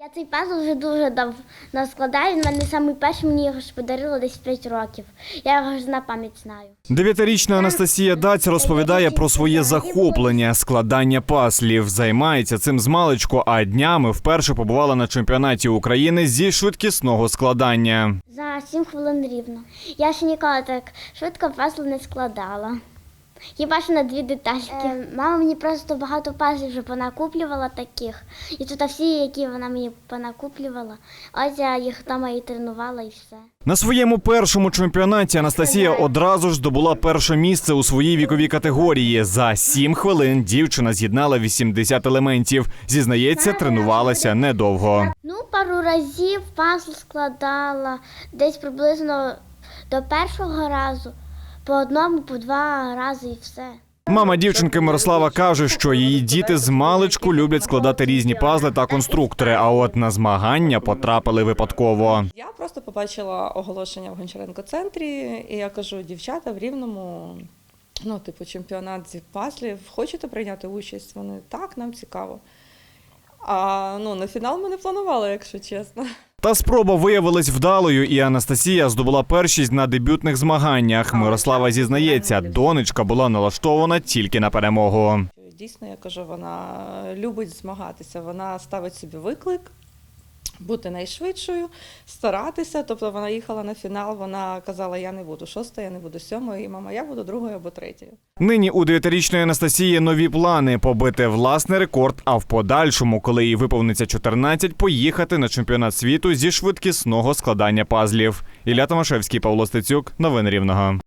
Я цей пазл вже дуже давно складаю. Він мене самий перший, мені його ж подарило десь 5 років. Я його ж на пам'ять знаю. Дев'ятирічна Анастасія Даць розповідає про своє захоплення складання паслів. Займається цим з маличку, а днями вперше побувала на чемпіонаті України зі швидкісного складання. За 7 хвилин рівно. Я ще ніколи так швидко пазл не складала. Хіба що на дві детальки. мама мені просто багато пазлів вже понакуплювала таких. І тут всі, які вона мені понакуплювала, ось я їх вдома і тренувала і все. На своєму першому чемпіонаті Анастасія одразу ж здобула перше місце у своїй віковій категорії. За сім хвилин дівчина з'єднала 80 елементів. Зізнається, тренувалася недовго. Ну, пару разів пазл складала десь приблизно до першого разу, по одному, по два рази і все. Мама дівчинки Мирослава каже, що її діти з маличку люблять складати різні пазли та конструктори. А от на змагання потрапили випадково. Я просто побачила оголошення в Гончаренко центрі, і я кажу, дівчата в рівному, ну, типу, чемпіонат зі паслів. Хочете прийняти участь? Вони так, нам цікаво. А ну, на фінал ми не планували, якщо чесно. Та спроба виявилась вдалою, і Анастасія здобула першість на дебютних змаганнях. Мирослава зізнається, донечка була налаштована тільки на перемогу. Дійсно, я кажу, вона любить змагатися, вона ставить собі виклик. Бути найшвидшою, старатися. Тобто вона їхала на фінал, вона казала, я не буду шостою, я не буду сьомою, і мама, я буду другою або третьою. Нині у дев'ятирічної Анастасії нові плани побити власний рекорд, а в подальшому, коли їй виповниться 14, поїхати на чемпіонат світу зі швидкісного складання пазлів. Ілля Томашевський, Павло Стецюк, новини Рівного.